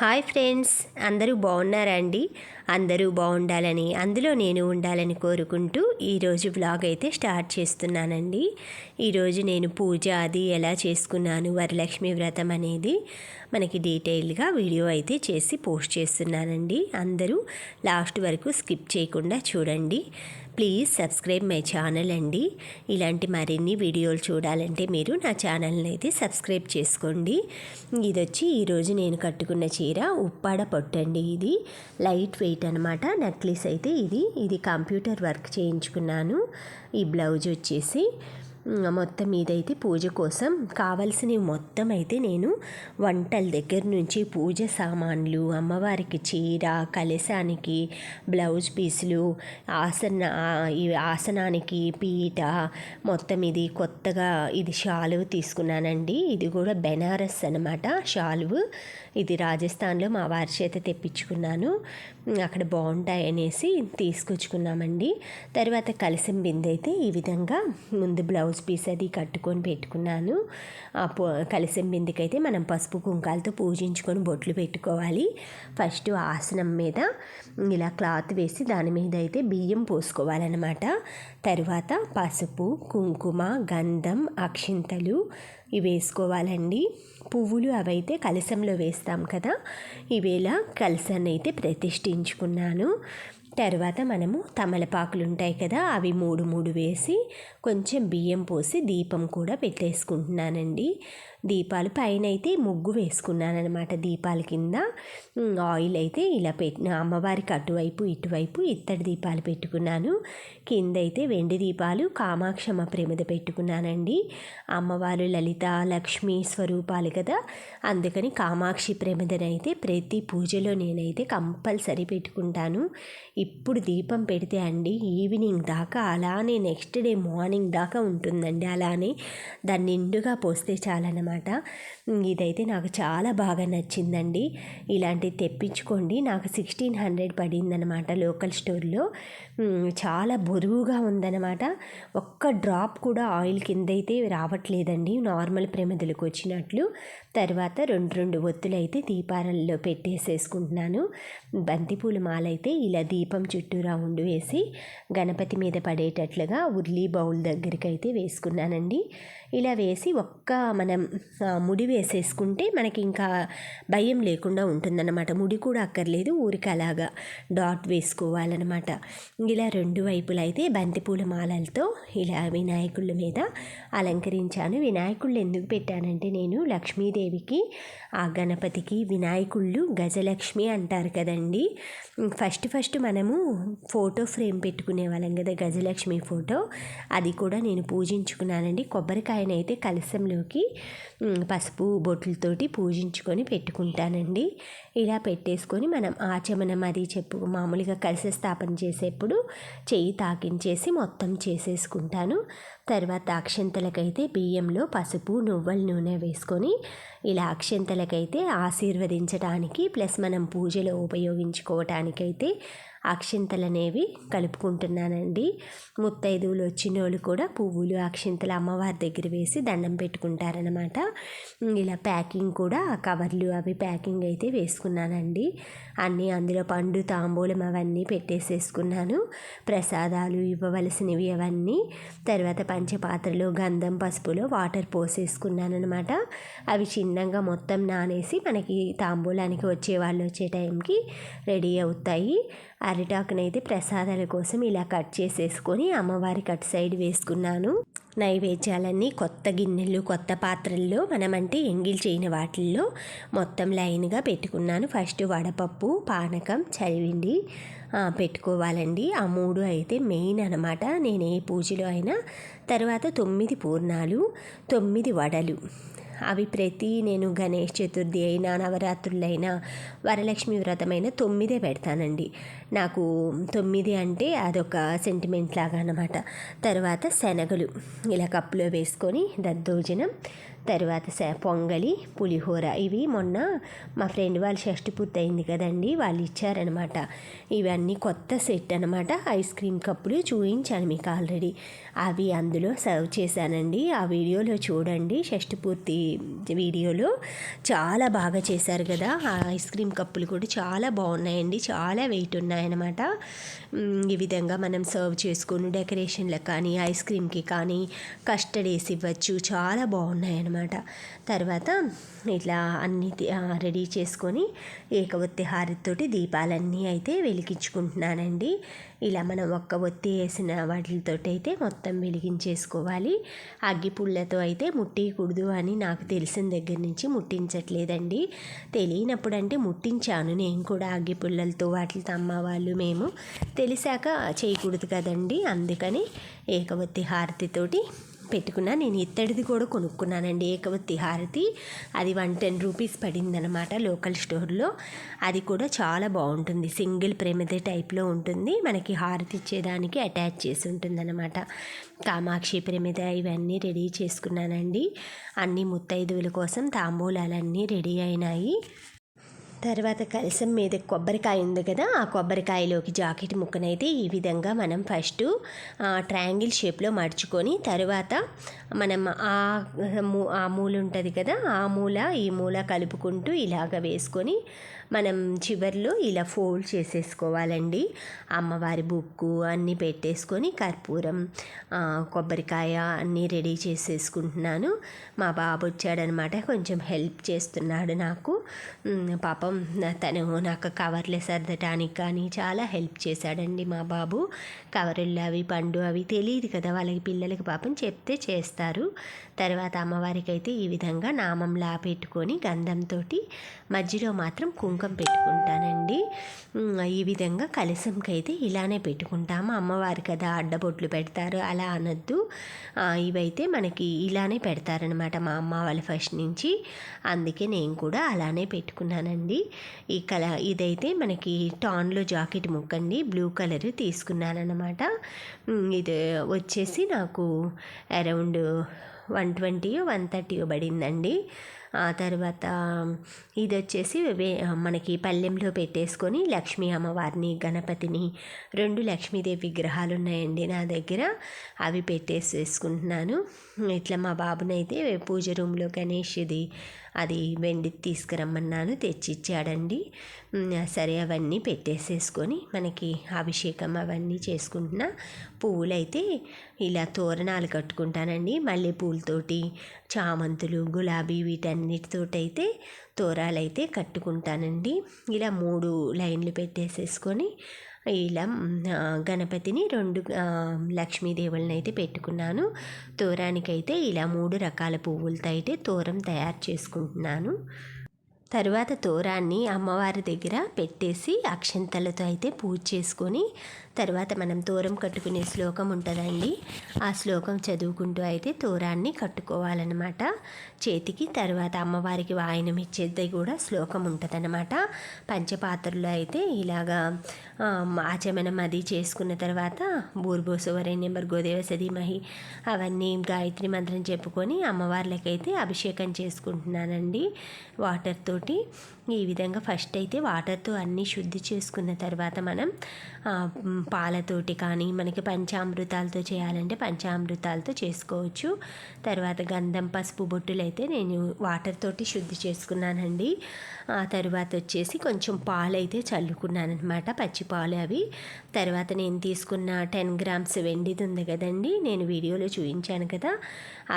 Hi friends అందరూ బాగున్నారా అండి? అందరూ బాగుండాలని అందులో నేను ఉండాలని కోరుకుంటూ ఈరోజు బ్లాగ్ అయితే స్టార్ట్ చేస్తున్నానండి. ఈరోజు నేను పూజ అది ఎలా చేసుకున్నాను వరలక్ష్మి వ్రతం అనేది మనకి డీటెయిల్గా వీడియో అయితే చేసి పోస్ట్ చేస్తున్నానండి. అందరూ లాస్ట్ వరకు స్కిప్ చేయకుండా చూడండి. ప్లీజ్ సబ్స్క్రైబ్ మై ఛానల్ అండి. ఇలాంటి మరిన్ని వీడియోలు చూడాలంటే మీరు నా ఛానల్ని అయితే సబ్స్క్రైబ్ చేసుకోండి. ఇది వచ్చి ఈరోజు నేను కట్టుకున్న చీర ఉప్పాడ పొట్టండి ఇది. లైట్ వెయిట్ అనమాట నెక్లెస్ అయితే ఇది. ఇది కంప్యూటర్ వర్క్ చేయించుకున్నాను. ఈ బ్లౌజ్ వచ్చేసి మొత్తం ఇదైతే పూజ కోసం. కావలసినవి మొత్తం అయితే నేను వంటల దగ్గర నుంచి పూజ సామాన్లు అమ్మవారికి చీర కలశానికి బ్లౌజ్ పీసులు ఆసన ఈ ఆసనానికి పీట మొత్తం ఇది కొత్తగా ఇది షాలువ తీసుకున్నానండి. ఇది కూడా బెనారస్ అనమాట షాలువు. ఇది రాజస్థాన్లో మా వారి చేత తెప్పించుకున్నాను. అక్కడ బాగుంటాయి అనేసి తీసుకొచ్చుకున్నామండి. తర్వాత కలిసం బిందె అయితే ఈ విధంగా ముందు బ్లౌజ్ పీస్ అది కట్టుకొని పెట్టుకున్నాను. ఆ కలిసం బిందెకైతే మనం పసుపు కుంకాలతో పూజించుకొని బొట్లు పెట్టుకోవాలి. ఫస్ట్ ఆసనం మీద ఇలా క్లాత్ వేసి దాని మీద అయితే బియ్యం పోసుకోవాలన్నమాట. తర్వాత పసుపు కుంకుమ గంధం అక్షింతలు ఇవి వేసుకోవాలండి. పువ్వులు అవైతే కలశంలో వేస్తాం కదా. ఇవేలా కలశాన్ని అయితే ప్రతిష్ఠించుకున్నాను. తర్వాత మనము తమలపాకులు ఉంటాయి కదా అవి మూడు మూడు వేసి కొంచెం బియ్యం పోసి దీపం కూడా పెట్టేసుకుంటున్నానండి. దీపాలు పైన అయితే ముగ్గు వేసుకున్నానమాట దీపాల కింద. ఆయిల్ అయితే ఇలా పెట్టిన అమ్మవారికి అటువైపు ఇటువైపు ఇత్తడి దీపాలు పెట్టుకున్నాను. కింద అయితే వెండి దీపాలు కామాక్షమ్మ ప్రేమద పెట్టుకున్నానండి. అమ్మవారు లలిత లక్ష్మి స్వరూపాలు కదా. అందుకని కామాక్షి ప్రమిదనైతే ప్రతి పూజలో నేనైతే కంపల్సరీ పెట్టుకుంటాను. ఇప్పుడు దీపం పెడితే అండి ఈవినింగ్ దాకా అలానే నెక్స్ట్ డే మార్నింగ్ దాకా ఉంటుందండి అలానే. దాన్ని నిండుగా పోస్తే చాలన్నమాట. ఇదైతే నాకు చాలా బాగా నచ్చిందండి. ఇలాంటివి తెప్పించుకోండి. నాకు సిక్స్టీన్ హండ్రెడ్ పడిందనమాట లోకల్ స్టోర్లో. చాలా బరువుగా ఉందన్నమాట. ఒక్క డ్రాప్ కూడా ఆయిల్ కింద అయితే రావట్లేదండి. నార్మల్ ప్రమిదలకు వచ్చినట్లు. తర్వాత రెండు రెండు ఒత్తులు అయితే దీపాలలో పెట్టేసేసుకుంటున్నాను. బంతిపూల మాల అయితే ఇలా దీపం చుట్టూ రౌండ్ వేసి గణపతి మీద పడేటట్లుగా ఉర్లీ బౌల్ దగ్గరికి అయితే వేసుకున్నానండి. ఇలా వేసి ఒక్క మనం ముడి వేసేసుకుంటే మనకి ఇంకా భయం లేకుండా ఉంటుందన్నమాట. ముడి కూడా అక్కర్లేదు. ఊరికి అలాగా డాట్ వేసుకోవాలన్నమాట. ఇలా రెండు వైపులు అయితే బంతిపూల మాలలతో ఇలా వినాయకుళ్ళ మీద అలంకరించాను. వినాయకుళ్ళు ఎందుకు పెట్టానంటే నేను లక్ష్మీదేవికి ఆ గణపతికి వినాయకుళ్ళు గజలక్ష్మి అంటారు కదండి. ఫస్ట్ ఫస్ట్ మనము ఫోటో ఫ్రేమ్ పెట్టుకునే వాళ్ళం కదా గజలక్ష్మి ఫోటో. అది కూడా నేను పూజించుకున్నానండి. కొబ్బరికాయ కొబ్బరికాయనైతే కలశంలోకి పసుపు బొట్లతోటి పూజించుకొని పెట్టుకుంటానండి. ఇలా పెట్టేసుకొని మనం ఆచమనం అది చెప్పు మామూలుగా కలిసి స్థాపన చేసేప్పుడు చెయ్యి తాకించేసి మొత్తం చేసేసుకుంటాను. తర్వాత అక్షంతలకైతే బియ్యంలో పసుపు నువ్వుల నూనె వేసుకొని ఇలా అక్షంతలకైతే ఆశీర్వదించడానికి ప్లస్ మనం పూజలో ఉపయోగించుకోవటానికైతే అక్షింతలు అనేవి కలుపుకుంటున్నానండి. ముత్తైదువులు వచ్చిన వాళ్ళు కూడా పువ్వులు అక్షింతలు అమ్మవారి దగ్గర వేసి దండం పెట్టుకుంటారనమాట ఇలా ప్యాకింగ్ కూడా కవర్లు అవి ప్యాకింగ్ అయితే వేసుకున్నానండి. అన్నీ అందులో పండు తాంబూలం అవన్నీ పెట్టేసేసుకున్నాను. ప్రసాదాలు ఇవ్వవలసినవి అవన్నీ. తర్వాత పంచపాత్రలో గంధం పసుపులో వాటర్ పోసేసుకున్నాను అనమాట అవి చిన్నంగా మొత్తం నానేసి మనకి తాంబూలానికి వచ్చే వాళ్ళు వచ్చే టైంకి రెడీ అవుతాయి. అరిటాకునైతే ప్రసాదాల కోసం ఇలా కట్ చేసేసుకొని అమ్మవారి కట్ సైడ్ వేసుకున్నాను. నైవేద్యాలన్నీ కొత్త గిన్నెలు కొత్త పాత్రల్లో మనమంటే ఎంగిల్ చేయని వాటిల్లో మొత్తం లైన్గా పెట్టుకున్నాను. ఫస్ట్ వడపప్పు పానకం చలివిండి పెట్టుకోవాలండి. ఆ మూడు అయితే మెయిన్ అనమాట నేను ఏ పూజలో అయినా తర్వాత తొమ్మిది పూర్ణాలు తొమ్మిది వడలు. అవి ప్రతి నేను గణేష్ చతుర్థి అయినా నవరాత్రులైనా వరలక్ష్మి వ్రతమైన తొమ్మిదే పెడతానండి. నాకు తొమ్మిది అంటే అదొక సెంటిమెంట్ లాగా అనమాట తర్వాత శనగలు ఇలా కప్పులో వేసుకొని దద్దోజనం తర్వాత పొంగలి పులిహోర. ఇవి మొన్న మా ఫ్రెండ్ వాళ్ళ షష్టి పూర్తయింది కదండి వాళ్ళు ఇచ్చారనమాట. ఇవన్నీ కొత్త సెట్ అనమాట. ఐస్ క్రీమ్ కప్పులు చూపించాను మీకు ఆల్రెడీ. అవి అందులో సర్వ్ చేశానండి. ఆ వీడియోలో చూడండి షష్టి పూర్తి వీడియోలో చాలా బాగా చేశారు కదా. ఆ ఐస్ క్రీమ్ కప్పులు కూడా చాలా బాగున్నాయండి చాలా వెయిట్ ఉన్నాయన్నమాట ఈ విధంగా మనం సర్వ్ చేసుకుని డెకరేషన్లకు కానీ ఐస్ క్రీమ్కి కానీ కస్టర్డ్ వేసి ఇవ్వచ్చు. చాలా బాగున్నాయి అన్నమాట. తర్వాత ఇట్లా అన్ని రెడీ చేసుకొని ఏకవత్తి హారతితోటి దీపాలన్నీ అయితే వెలిగించుకుంటున్నానండి. ఇలా మనం ఒక్క ఒత్తి వేసిన వాటితో అయితే మొత్తం వెలిగించేసుకోవాలి. అగ్గిపుల్లతో అయితే ముట్టియకూడదు అని నాకు తెలిసిన దగ్గర నుంచి ముట్టించట్లేదండి. తెలియనప్పుడు అంటే ముట్టించాను. నేను కూడా అగ్గిపుల్లలతో వాటితో అమ్మ వాళ్ళు మేము తెలిసాక చేయకూడదు కదండి. అందుకని ఏకవత్తి హారతితోటి పెట్టుకున్నా నేను ఇత్తడిది కూడా కొనుక్కున్నానండి ఏకవత్తి హారతి. అది వన్ టెన్ రూపీస్ పడిందనమాట లోకల్ స్టోర్లో. అది కూడా చాలా బాగుంటుంది. సింగిల్ ప్రేమిద టైప్లో ఉంటుంది. మనకి హారతి ఇచ్చేదానికి అటాచ్ చేసి ఉంటుందన్నమాట. కామాక్షి ప్రమిద ఇవన్నీ రెడీ చేసుకున్నానండి. అన్ని ముత్తైదువుల కోసం తాంబూలాలన్నీ రెడీ అయినాయి. తర్వాత కలసం మీద కొబ్బరికాయ ఉంది కదా ఆ కొబ్బరికాయలోకి జాకెట్ ముక్కనైతే ఈ విధంగా మనం ఫస్ట్ ట్రయాంగిల్ షేప్లో మడుచుకొని తర్వాత మనం ఆ మూ- ఆ మూల ఉంటుంది కదా ఆ మూల ఈ మూల కలుపుకుంటూ ఇలాగ వేసుకొని మనం చివర్లో ఇలా ఫోల్డ్ చేసేసుకోవాలండి. అమ్మవారి బుక్కు అన్నీ పెట్టేసుకొని కర్పూరం కొబ్బరికాయ అన్నీ రెడీ చేసేసుకుంటున్నాను. మా బాబు వచ్చాడనమాట కొంచెం హెల్ప్ చేస్తున్నాడు నాకు. పాపం తను నాకు కవర్లు సర్దటానికి కానీ చాలా హెల్ప్ చేశాడండి మా బాబు. కవర్లు అవి పండు అవి తెలియదు కదా వాళ్ళకి పిల్లలకి పాపం చెప్తే చేస్తారు. తర్వాత అమ్మవారికి అయితే ఈ విధంగా నామంలా పెట్టుకొని గంధంతో మధ్యలో మాత్రం కుంకం పెట్టుకుంటానండి. ఈ విధంగా కలశంకి అయితే ఇలానే పెట్టుకుంటాము. అమ్మవారి కదా అడ్డబొట్లు పెడతారు అలా అనొద్దు. ఇవైతే మనకి ఇలానే పెడతారనమాట మా అమ్మ వాళ్ళ ఫస్ట్ నుంచి. అందుకే నేను కూడా అలానే పెట్టుకున్నానండి. ఈ కల ఇదైతే మనకి టాన్లో జాకెట్ ముక్కండి బ్లూ కలర్ తీసుకున్నానమాట ఇది వచ్చేసి నాకు అరౌండ్ వన్ ట్వంటీయో వన్ థర్టీయో పడిందండి. ఆ తర్వాత ఇది వచ్చేసి వే మనకి పల్లెంలో పెట్టేసుకొని లక్ష్మీ అమ్మవారిని గణపతిని రెండు లక్ష్మీదేవి విగ్రహాలు ఉన్నాయండి నా దగ్గర. అవి పెట్టేసేసుకుంటున్నాను. ఇట్లా మా బాబునైతే పూజ రూమ్లో గణేష్ది అది వెండి తీసుకురమ్మన్నాను తెచ్చిచ్చాడండి. సరే అవన్నీ పెట్టేసేసుకొని మనకి అభిషేకం అవన్నీ చేసుకుంటున్నా పువ్వులైతే ఇలా తోరణాలు కట్టుకుంటానండి. మల్లెపూలతోటి చామంతులు గులాబీ వీటన్నిటితోటైతే తోరాలైతే కట్టుకుంటానండి. ఇలా మూడు లైన్లు పెట్టేసేసుకొని ఇలా గణపతిని రెండు లక్ష్మీదేవులను అయితే పెట్టుకున్నాను. తోరానికైతే ఇలా మూడు రకాల పువ్వులతో అయితే తోరం తయారు చేసుకుంటున్నాను. తర్వాత తోరాన్ని అమ్మవారి దగ్గర పెట్టేసి అక్షంతలతో అయితే పూజ చేసుకొని తర్వాత మనం తోరం కట్టుకునే శ్లోకం ఉంటుందండి. ఆ శ్లోకం చదువుకుంటూ అయితే తోరాన్ని కట్టుకోవాలన్నమాట. చేతికి తర్వాత అమ్మవారికి వాయనం ఇచ్చేది కూడా శ్లోకం ఉంటుందన్నమాట. పంచపాత్రలో అయితే ఇలాగా ఆచమనం అది చేసుకున్న తర్వాత బూర్భోసువరేణ్యం భర్గోదేవ సదీమహి అవన్నీ గాయత్రి మంత్రం చెప్పుకొని అమ్మవార్లకైతే అభిషేకం చేసుకుంటున్నానండి. వాటర్ తోటి ఈ విధంగా ఫస్ట్ అయితే వాటర్తో అన్నీ శుద్ధి చేసుకున్న తర్వాత మనం పాలతోటి కానీ మనకి పంచామృతాలతో చేయాలంటే పంచామృతాలతో చేసుకోవచ్చు. తర్వాత గంధం పసుపు బొట్టులు అయితే నేను వాటర్ తోటి శుద్ధి చేసుకున్నానండి. ఆ తర్వాత వచ్చేసి కొంచెం పాలు అయితే చల్లుకున్నాను అనమాట పచ్చి పాలు అవి. తర్వాత నేను తీసుకున్న టెన్ గ్రామ్స్ వెండిది ఉంది కదండి నేను వీడియోలో చూపించాను కదా.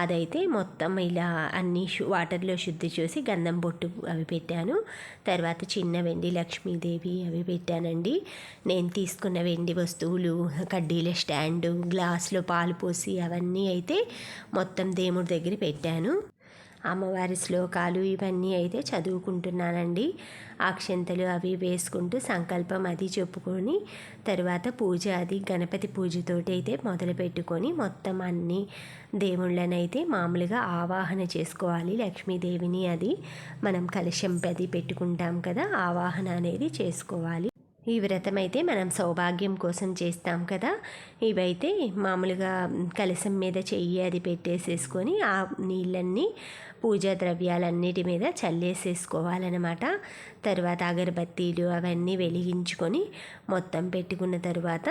అదైతే మొత్తం ఇలా అన్ని వాటర్లో శుద్ధి చేసి గంధం బొట్టు అవి పెట్టాను. తర్వాత చిన్న వెండి లక్ష్మీదేవి అవి పెట్టానండి. నేను తీసుకున్న వెండి వస్తువులు కడ్డీల స్టాండు గ్లాస్లో పాలు పోసి అవన్నీ అయితే మొత్తం దేవుడి దగ్గర పెట్టాను. అమ్మవారి శ్లోకాలు ఇవన్నీ అయితే చదువుకుంటున్నానండి. అక్షంతలు అవి వేసుకుంటూ సంకల్పం అది చెప్పుకొని తర్వాత పూజ అది గణపతి పూజతోటి అయితే మొదలు పెట్టుకొని మొత్తం అన్ని దేవుళ్ళనైతే మామూలుగా ఆవాహన చేసుకోవాలి. లక్ష్మీదేవిని అది మనం కలశం అది పెట్టుకుంటాం కదా ఆవాహన అనేది చేసుకోవాలి. ఈ వ్రతం అయితే మనం సౌభాగ్యం కోసం చేస్తాం కదా. ఇవైతే మామూలుగా కలసం మీద చెయ్యి అది పెట్టేసేసుకొని ఆ నీళ్ళన్నీ పూజా ద్రవ్యాలన్నిటి మీద చల్లేసేసుకోవాలన్నమాట. తర్వాత అగరబత్తీలు అవన్నీ వెలిగించుకొని మొత్తం పెట్టుకున్న తర్వాత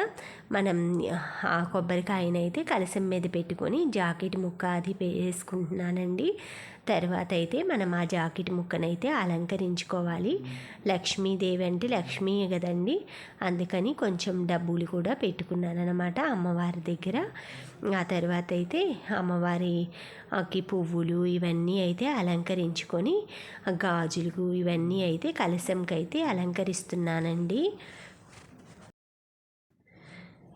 మనం ఆ కొబ్బరికాయనైతే కలసం మీద పెట్టుకొని జాకెట్ ముక్క అది వేసుకుంటున్నానండి. తర్వాత అయితే మనం ఆ జాకెట్ ముక్కనైతే అలంకరించుకోవాలి. లక్ష్మీదేవి అంటే లక్ష్మీ కదండి. అందుకని కొంచెం డబ్బులు కూడా పెట్టుకున్నాను అనమాట అమ్మవారి దగ్గర. ఆ తర్వాత అయితే అమ్మవారికి పువ్వులు ఇవన్నీ అయితే అలంకరించుకొని గాజులు ఇవన్నీ అయితే కలశంకి అయితే అలంకరిస్తున్నానండి.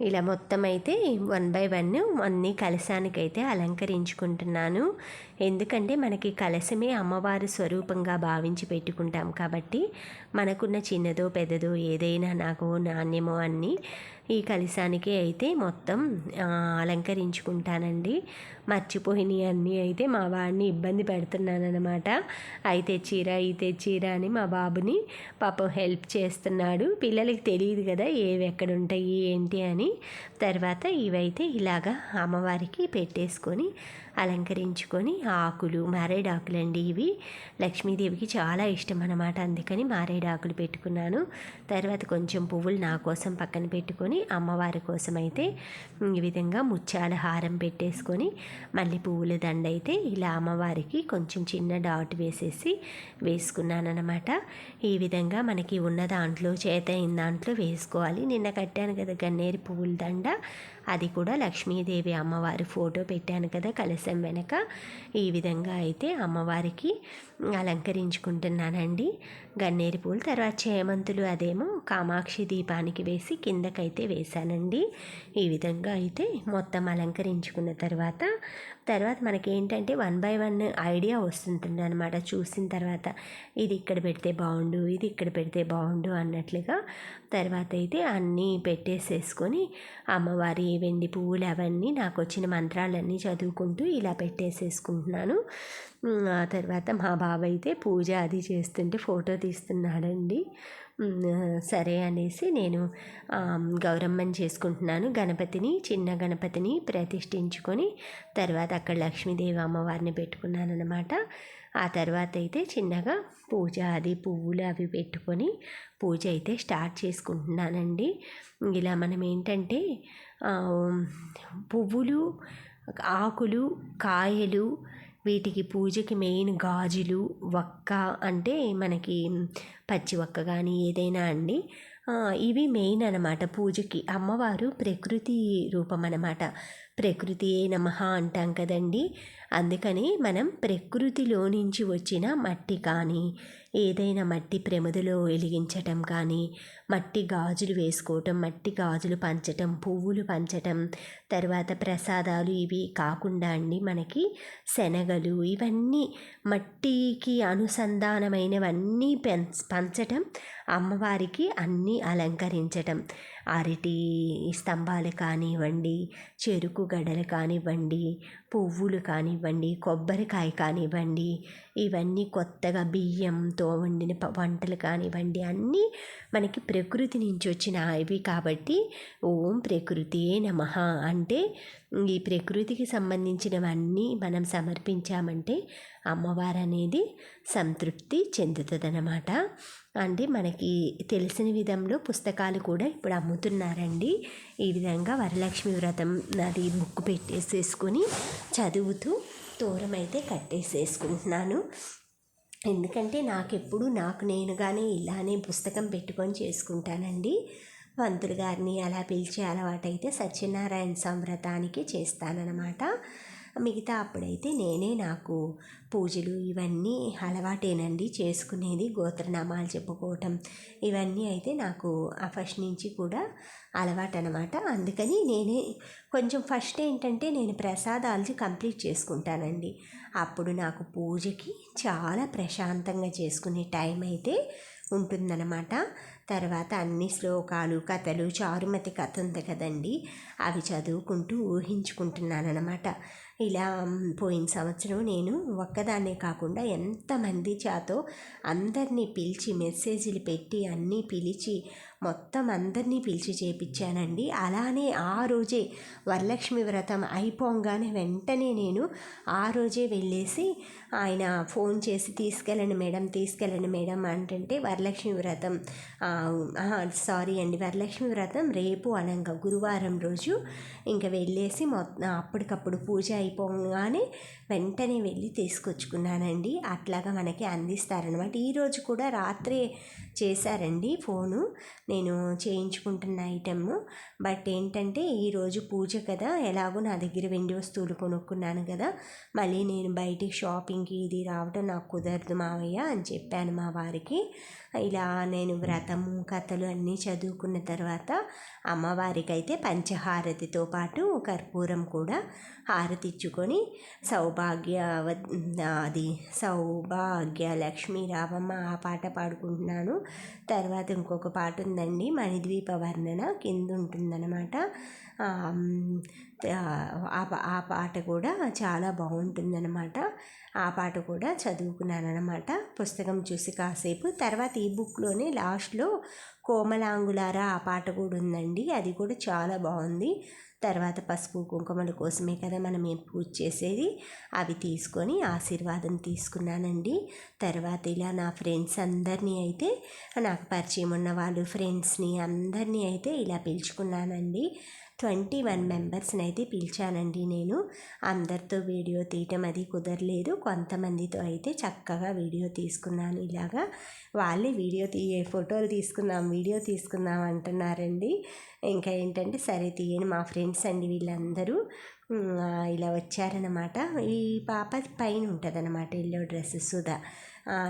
ఇలా మొత్తం అయితే వన్ బై వన్ అన్ని కలశానికైతే అలంకరించుకుంటున్నాను. ఎందుకంటే మనకి కలశమే అమ్మవారి స్వరూపంగా భావించి పెట్టుకుంటాం కాబట్టి మనకున్న చిన్నదో పెద్దదో ఏదైనా నాకు నాణ్యమో అన్నీ ఈ కలశానికి అయితే మొత్తం అలంకరించుకుంటానండి. మర్చిపోయినవి అన్నీ అయితే మా వాడిని ఇబ్బంది పెడుతున్నానమాట అయితే తెచ్చిరా అయితే తెచ్చిరా అని మా బాబుని పాపం హెల్ప్ చేస్తున్నాడు. పిల్లలకి తెలియదు కదా ఏవి ఎక్కడ ఉంటాయి ఏంటి అని. తర్వాత ఇవైతే ఇలాగా అమ్మవారికి పెట్టేసుకొని అలంకరించుకొని ఆకులు మారేడాకులు అండి ఇవి. లక్ష్మీదేవికి చాలా ఇష్టం అన్నమాట. అందుకని మారేడాకులు పెట్టుకున్నాను. తర్వాత కొంచెం పువ్వులు నా కోసం పక్కన పెట్టుకొని అమ్మవారి కోసం అయితే ఈ విధంగా ముత్యాల హారం పెట్టేసుకొని మళ్ళీ పువ్వుల దండ అయితే ఇలా అమ్మవారికి కొంచెం చిన్న డాట్ వేసేసి వేసుకున్నాను అనమాట ఈ విధంగా మనకి ఉన్న దాంట్లో చేత అయిన దాంట్లో వేసుకోవాలి. నిన్న కట్టాను కదా గన్నేరు పువ్వుల దండ. అది కూడా లక్ష్మీదేవి అమ్మవారి ఫోటో పెట్టాను కదా కలశం వెనక. ఈ విధంగా అయితే అమ్మవారికి అలంకరించుకుంటున్నానండి. గన్నేరు పూలు తర్వాత చేమంతులు అదేమో కామాక్షి దీపానికి వేసి కిందకైతే వేశానండి. ఈ విధంగా అయితే మొత్తం అలంకరించుకున్న తర్వాత తర్వాత మనకి ఏంటంటే వన్ బై వన్ ఐడియా వస్తుంటుంది అనమాట చూసిన తర్వాత. ఇది ఇక్కడ పెడితే బాగుండు ఇది ఇక్కడ పెడితే బాగుండు అన్నట్లుగా. తర్వాత అయితే అన్నీ పెట్టేసేసుకొని అమ్మవారి వెండి పువ్వులు అవన్నీ నాకు వచ్చిన మంత్రాలన్నీ చదువుకుంటూ ఇలా పెట్టేసేసుకుంటున్నాను. ఆ తర్వాత మా బాబాయ్ అయితే పూజ అది చేస్తుంటే ఫోటో తీస్తున్నాడండి. సరే అనేసి నేను గౌరమ్మని చేసుకుంటున్నాను. గణపతిని చిన్న గణపతిని ప్రతిష్ఠించుకొని తర్వాత అక్కడ లక్ష్మీదేవి అమ్మవారిని పెట్టుకున్నాను అనమాట ఆ తర్వాత అయితే చిన్నగా పూజ అది పువ్వులు అవి పెట్టుకొని పూజ అయితే స్టార్ట్ చేసుకుంటున్నానండి. ఇలా మనం ఏంటంటే పువ్వులు ఆకులు కాయలు వీటికి పూజకి మెయిన్ గాజులు వక్క అంటే మనకి పచ్చి వక్క కానీ ఏదైనా అండి. ఇవి మెయిన్ అనమాట పూజకి. అమ్మవారు ప్రకృతి రూపం అనమాట ప్రకృతి నమ అంటాం కదండి. అందుకని మనం ప్రకృతిలో నుంచి వచ్చిన మట్టి కానీ ఏదైనా మట్టి ప్రమిదలో వెలిగించటం కానీ మట్టి గాజులు వేసుకోవటం మట్టి గాజులు పంచటం పువ్వులు పంచటం తర్వాత ప్రసాదాలు ఇవి కాకుండా అండి మనకి శనగలు ఇవన్నీ మట్టికి అనుసంధానమైనవన్నీ పంచటం అమ్మవారికి అన్నీ అలంకరించటం. అరటి స్తంభాలు కానివ్వండి చెరుకు గడలు కానివ్వండి పువ్వులు కానివ్వండి కొబ్బరికాయ కానివ్వండి ఇవన్నీ కొత్తగా బియ్యంతో వండిన వంటలు కానివ్వండి అన్నీ మనకి ప్రకృతి నుంచి వచ్చిన ఇవి కాబట్టి ఓం ప్రకృతియే నమ అంటే ఈ ప్రకృతికి సంబంధించినవన్నీ మనం సమర్పించామంటే అమ్మవారు అనేది సంతృప్తి చెందుతుందన్నమాట. అంటే మనకి తెలిసిన విధంలో పుస్తకాలు కూడా ఇప్పుడు అమ్ముతున్నారండి. ఈ విధంగా వరలక్ష్మి వ్రతం అది బుక్ పెట్టేసేసుకొని చదువుతూ దూరం అయితే కట్టేసేసుకుంటున్నాను. ఎందుకంటే నాకెప్పుడు నాకు నేనుగానే ఇలానే పుస్తకం పెట్టుకొని చేసుకుంటానండి. పంతులు గారిని అలా పిలిచే అలవాటైతే సత్యనారాయణ సంవ్రతానికి చేస్తానన్నమాట. మిగతా అప్పుడైతే నేనే నాకు పూజలు ఇవన్నీ అలవాటేనండి చేసుకునేది గోత్రనామాలు చెప్పుకోవటం ఇవన్నీ అయితే నాకు ఆ ఫస్ట్ నుంచి కూడా అలవాటు అనమాట అందుకని నేనే కొంచెం ఫస్ట్ ఏంటంటే నేను ప్రసాదాలు కంప్లీట్ చేసుకుంటానండి. అప్పుడు నాకు పూజకి చాలా ప్రశాంతంగా చేసుకునే టైం అయితే ఉంటుందన్నమాట తర్వాత అన్ని శ్లోకాలు కథలు చారుమతి కథ ఉంది కదండి అవి చదువుకుంటూ ఊహించుకుంటున్నాను ఇలా పోయిన సంవత్సరం నేను ఒక్కదాన్నే కాకుండా ఎంతమంది చేతో అందరినీ పిలిచి మెసేజ్లు పెట్టి అన్నీ పిలిచి మొత్తం అందరినీ పిలిచి చేపించానండి అలానే ఆ రోజే వరలక్ష్మి వ్రతం అయిపోగానే వెంటనే నేను ఆ రోజే వెళ్ళేసి ఆయన ఫోన్ చేసి తీసుకెళ్ళండి మేడం తీసుకెళ్ళండి మేడం అంటే వరలక్ష్మి వ్రతం సారీ అండి వరలక్ష్మి వ్రతం రేపు అనగా గురువారం రోజు ఇంకా వెళ్ళేసి మొత్తం అప్పటికప్పుడు పూజ అయిపోగానే వెంటనే వెళ్ళి తీసుకొచ్చుకున్నానండి. అట్లాగా మనకి అందిస్తారనమాట ఈరోజు కూడా రాత్రే చేశారండి ఫోను. నేను చేయించుకుంటున్న ఐటమ్. బట్ ఏంటంటే ఈరోజు పూజ కదా ఎలాగో నా దగ్గర వెండి వస్తువులు కొనుక్కున్నాను కదా. మళ్ళీ నేను బయటికి షాపింగ్కి ఇది రావడం నాకు కుదరదు మావయ్య అని చెప్పాను మా వారికి. ఇలా నేను వ్రతము కథలు అన్నీ చదువుకున్న తర్వాత అమ్మవారికి అయితే పంచహారతితో పాటు కర్పూరం కూడా హారతి ఇచ్చుకొని సౌభాగ్య అది సౌభాగ్య లక్ష్మీ రావమ్మ ఆ పాట పాడుకుంటున్నాను. తర్వాత ఇంకొక పాట ఉందండి. మణిద్వీప వర్ణన కింద ఉంటుందన్నమాట. ఆ, పా- ఆ పాట కూడా చాలా బాగుంటుందన్నమాట. ఆ పాట కూడా చదువుకున్నాను అనమాట పుస్తకం చూసి కాసేపు. తర్వాత ఈ బుక్లోనే లాస్ట్లో కోమలాంగులారా ఆ పాట కూడా ఉందండి. అది కూడా చాలా బాగుంది. తర్వాత పసుపు కుంకుమల కోసమే కదా మనం ఏం పూజ చేసేది? అవి తీసుకొని ఆశీర్వాదం తీసుకున్నానండి. తర్వాత ఇలా నా ఫ్రెండ్స్ అందరినీ అయితే నాకు పరిచయం ఉన్న వాళ్ళు ఫ్రెండ్స్ని అందరినీ అయితే ఇలా పిలుచుకున్నానండి. ట్వంటీ వన్ మెంబర్స్ని అయితే పిలిచానండి నేను. అందరితో వీడియో తీయటం అది కుదరలేదు. కొంతమందితో అయితే చక్కగా వీడియో తీసుకున్నాను ఇలాగా. వాళ్ళే వీడియో తీయ ఫోటోలు తీసుకుందాం వీడియో తీసుకుందాం అంటున్నారండి. ఇంకా ఏంటంటే సరే తీయని మా ఫ్రెండ్స్ అండి వీళ్ళందరూ. ఇలా వచ్చారనమాట ఈ పాప పైన ఉంటుందన్నమాట ఎల్లో డ్రెస్ సుధా.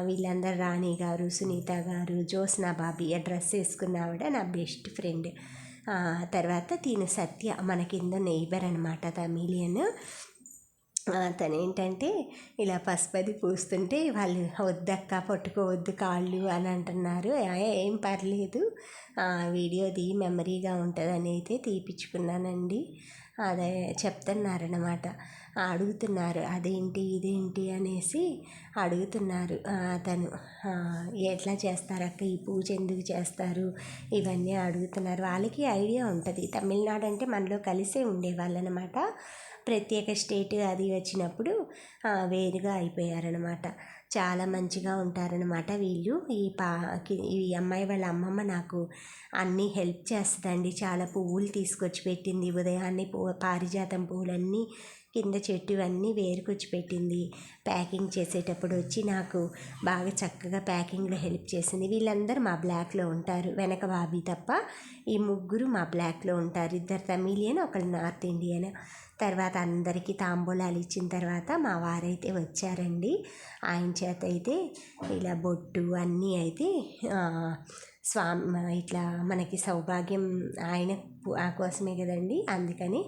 వీళ్ళందరూ రాణి గారు సునీత గారు జ్యోత్స్నా బాబీ ఆ డ్రెస్ వేసుకున్న ఆవిడ నా బెస్ట్ ఫ్రెండ్. తర్వాత తిను సత్య మన కింద నెయిబర్ అనమాట తమిళియన్. తను ఏంటంటే ఇలా పసుపది పూస్తుంటే వాళ్ళు వద్దక్క పట్టుకోవద్దు కాళ్ళు అని అంటున్నారు. ఏం పర్లేదు. వీడియోది మెమరీగా ఉంటుందని అయితే తీపిచ్చుకున్నానండి. అదే చెప్తున్నారనమాట అడుగుతున్నారు. అదేంటి ఇదేంటి? అనేసి అడుగుతున్నారు. అతను ఎట్లా చేస్తారు అక్క? ఈ పూజ ఎందుకు చేస్తారు? ఇవన్నీ అడుగుతున్నారు. వాళ్ళకి ఐడియా ఉంటుంది. తమిళనాడు అంటే మనలో కలిసే ఉండేవాళ్ళనమాట. ప్రత్యేక స్టేట్ అది వచ్చినప్పుడు వేరుగా అయిపోయారనమాట. చాలా మంచిగా ఉంటారనమాట వీళ్ళు. ఈ పా ఈ అమ్మాయి వాళ్ళ అమ్మమ్మ నాకు అన్నీ హెల్ప్ చేస్తుందండి. చాలా పువ్వులు తీసుకొచ్చి పెట్టింది. ఉదయాన్నే పువ్వు పారిజాతం పువ్వులన్నీ కింద చెట్టు అన్నీ వేరుకొచ్చి పెట్టింది. ప్యాకింగ్ చేసేటప్పుడు వచ్చి నాకు బాగా చక్కగా ప్యాకింగ్లో హెల్ప్ చేసింది. వీళ్ళందరూ మా బ్లాక్లో ఉంటారు. వెనక బాబీ తప్ప ఈ ముగ్గురు మా బ్లాక్లో ఉంటారు. ఇద్దరు తమిళియన్ ఒకళ్ళు నార్త్ ఇండియన్. తర్వాత అందరికీ తాంబూలాలు ఇచ్చిన తర్వాత మా వారైతే వచ్చారండి. ఆయన చేత అయితే ఇలా బొట్టు అన్నీ అయితే స్వామి ఇట్లా మనకి సౌభాగ్యం ఆయన ఆ కోసమే కదండి. అందుకని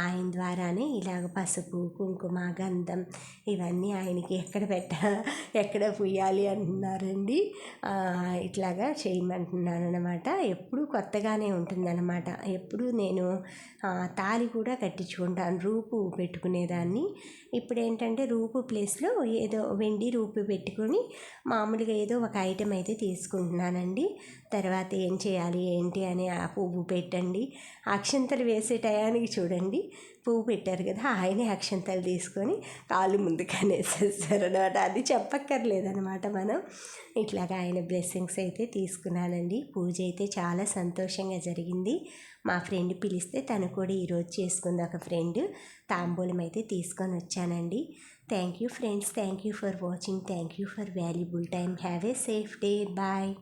ఆయన ద్వారానే ఇలాగ పసుపు కుంకుమ గంధం ఇవన్నీ ఆయనకి ఎక్కడ పెట్ట ఎక్కడ పుయ్యాలి అంటున్నారండి. ఇట్లాగా చేయమంటున్నాను అనమాట ఎప్పుడు కొత్తగానే ఉంటుందన్నమాట. ఎప్పుడు నేను తాళి కూడా కట్టించుకుంటాను రూపు పెట్టుకునేదాన్ని. ఇప్పుడు ఏంటంటే రూపు ప్లేస్లో ఏదో వెండి రూపు పెట్టుకొని మామూలుగా ఏదో ఒక ఐటెం అయితే తీసుకుంటున్నానండి. తర్వాత ఏం చేయాలి ఏంటి అని ఆ పువ్వు పెట్టండి. అక్షంతలు వేసే టయానికి చూడండి. పువ్వు పెట్టారు కదా ఆయనే అక్షంతలు తీసుకొని కాళ్ళు ముందుకనేసేస్తారు అనమాట అది చెప్పక్కర్లేదనమాట మనం. ఇట్లాగా ఆయన బ్లెస్సింగ్స్ అయితే తీసుకున్నానండి. పూజ అయితే చాలా సంతోషంగా జరిగింది. మా ఫ్రెండ్ పిలిస్తే తను కూడా ఈరోజు చేసుకుంది ఒక ఫ్రెండ్ తాంబూలం అయితే తీసుకొని వచ్చానండి. Thank you friends thank you for watching thank you for valuable time have a safe day bye